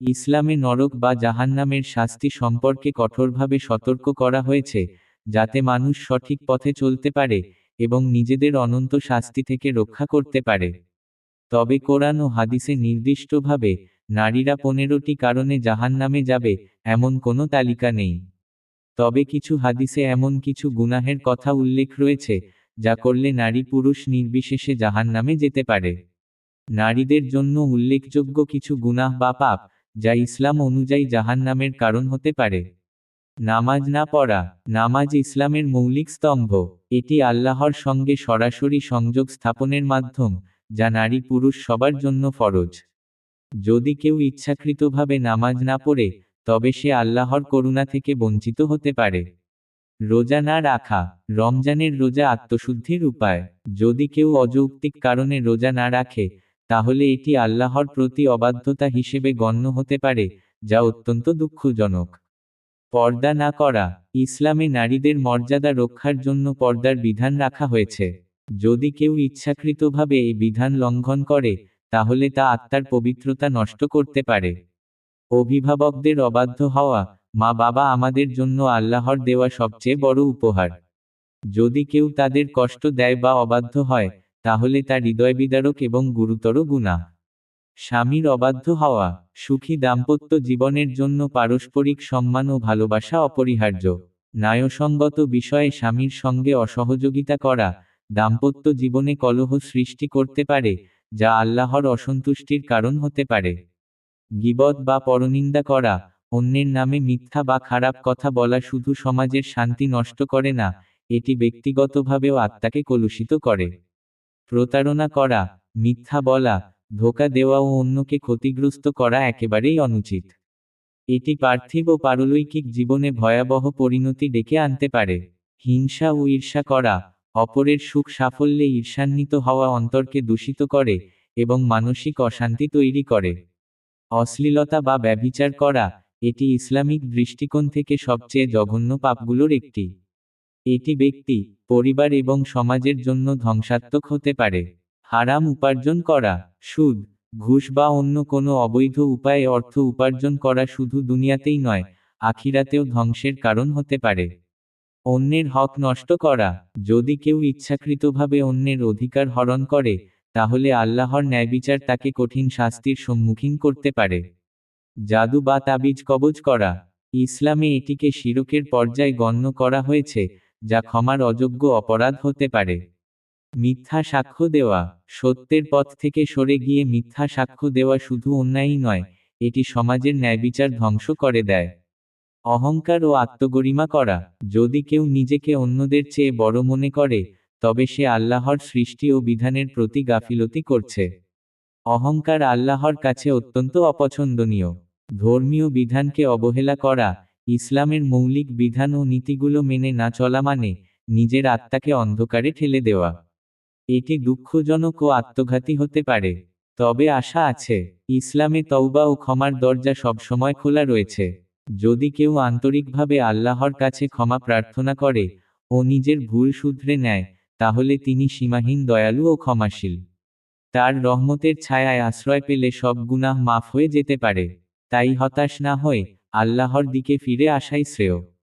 ইসলামে নরক বা জাহান্নামের শাস্তি সম্পর্কে কঠোরভাবে সতর্ক করা হয়েছে, যাতে মানুষ সঠিক পথে চলতে পারে এবং নিজেদের অনন্ত শাস্তি থেকে রক্ষা করতে পারে। তবে কোরআন ও হাদিসে নির্দিষ্টভাবে নারীরা পনেরোটি কারণে জাহান্নামে যাবে, এমন কোনো তালিকা নেই। তবে কিছু হাদিসে এমন কিছু গুনাহের কথা উল্লেখ রয়েছে, যা করলে নারী পুরুষ নির্বিশেষে জাহান্নামে যেতে পারে। নারীদের জন্য উল্লেখযোগ্য কিছু গুনাহ বা পাপ যা ইসলাম অনুযায়ী জাহান্নামের কারণ হতে পারে। নামাজ না পড়া, নামাজ ইসলামের মৌলিক স্তম্ভ। এটি আল্লাহর সঙ্গে সরাসরি সংযোগ স্থাপনের মাধ্যম, যা নারী পুরুষ সবার জন্য ফরজ। যদি কেউ ইচ্ছাকৃতভাবে নামাজ না পড়ে, তবে সে আল্লাহর করুণা থেকে বঞ্চিত হতে পারে। রোজা না রাখা, রমজানের রোজা আত্মশুদ্ধির উপায়। যদি কেউ অযৌক্তিক কারণে রোজা না রাখে তাহলে এটি আল্লাহর প্রতি অবাধ্যতা হিসেবে গণ্য হতে পারে, যা অত্যন্ত দুঃখজনক। পর্দা না করা, ইসলামে নারীদের মর্যাদা রক্ষার জন্য পর্দার বিধান রাখা হয়েছে। যদি কেউ ইচ্ছাকৃতভাবে এই বিধান লঙ্ঘন করে, তাহলে তা আত্মার পবিত্রতা নষ্ট করতে পারে। অভিভাবকদের অবাধ্য হওয়া মা বাবা আমাদের জন্য আল্লাহর দেওয়া সবচেয়ে বড় উপহার। যদি কেউ তাদের কষ্ট দেয় বা অবাধ্য হয় তাহলে তা হৃদয়বিদারক এবং গুরুতর গুণা। স্বামীর অবাধ্য হওয়া, সুখী দাম্পত্য জীবনের জন্য পারস্পরিক সম্মান ও ভালোবাসা অপরিহার্য। ন্যায়সঙ্গত বিষয়ে স্বামীর সঙ্গে অসহযোগিতা করা, দাম্পত্য জীবনে কলহ সৃষ্টি করতে পারে, যা আল্লাহর অসন্তুষ্টির কারণ হতে পারে। গিবদ বা পরনিন্দা করা, অন্যের নামে মিথ্যা বা খারাপ কথা বলা শুধু সমাজের শান্তি নষ্ট করে না, এটি ব্যক্তিগতভাবেও আত্মাকে কলুষিত করে। প্রতারণা করা, মিথ্যা বলা, ধোকা দেওয়া ও অন্যকে ক্ষতিগ্রস্ত করা একেবারেই অনুচিত। এটি পার্থিব ও পারলৈকিক জীবনে ভয়াবহ পরিণতি ডেকে আনতে পারে। হিংসা ও ঈর্ষা করা, অপরের সুখ সাফল্যে ঈর্ষান্বিত হওয়া অন্তরকে দূষিত করে এবং মানসিক অশান্তি তৈরি করে। অশ্লীলতা বা ব্যভিচার করা, এটি ইসলামিক দৃষ্টিকোণ থেকে সবচেয়ে জঘন্য পাপগুলোর একটি। এটি ব্যক্তি, পরিবার এবং সমাজের জন্য ধ্বংসাত্মক হতে পারে। হারাম উপার্জন করা, সুদ, ঘুষ বা অন্য কোনো অবৈধ উপায়ে অর্থ উপার্জন করা শুধু দুনিয়াতেই নয়, আখিরাতেও ধ্বংসের কারণ হতে পারে। অন্যের হক নষ্ট করা, যদি কেউ ইচ্ছাকৃতভাবে অন্যের অধিকার হরণ করে, তাহলে আল্লাহর ন্যায়বিচার তাকে কঠিন শাস্তির সম্মুখীন করতে পারে। জাদু বা তাবিজ কবজ করা, ইসলামে এটিকে শিরকের পর্যায়ে গণ্য করা হয়েছে যা ক্ষমার অযোগ্য অপরাধ হতে পারে। মিথ্যা সাক্ষ্য দেওয়া, সত্যের পথ থেকে সরে গিয়ে মিথ্যা সাক্ষ্য দেওয়া শুধু অন্যায়ই নয়, এটি সমাজের ন্যায়বিচার ধ্বংস করে দেয়। অহংকার ও আত্মগরিমা করা, যদি কেউ নিজেকে অন্যদের চেয়ে বড় মনে করে, তবে সে আল্লাহর সৃষ্টি ও বিধানের প্রতি গাফিলতি করছে। অহংকার আল্লাহর কাছে অত্যন্ত অপছন্দনীয়। ধর্মীয় বিধানকে অবহেলা করা ইসলামের মৌলিক বিধান ও নীতিগুলো মেনে না চলা মানে নিজের আত্মাকে অন্ধকারে ঠেলে দেওয়া। এটি দুঃখজনক ও আত্মঘাতী হতে পারে। তবে আশা আছে, ইসলামে তৌবা ও ক্ষমার দরজা সবসময় খোলা রয়েছে। যদি কেউ আন্তরিকভাবে আল্লাহর কাছে ক্ষমা প্রার্থনা করে ও নিজের ভুল শুধরে নেয়, তাহলে তিনি সীমাহীন দয়ালু ও ক্ষমাশীল। তার রহমতের ছায়ায় আশ্রয় পেলে সব গুনাহ মাফ হয়ে যেতে পারে। তাই হতাশ না হয়ে আল্লাহর দিকে ফিরে আসাই শ্রেয়।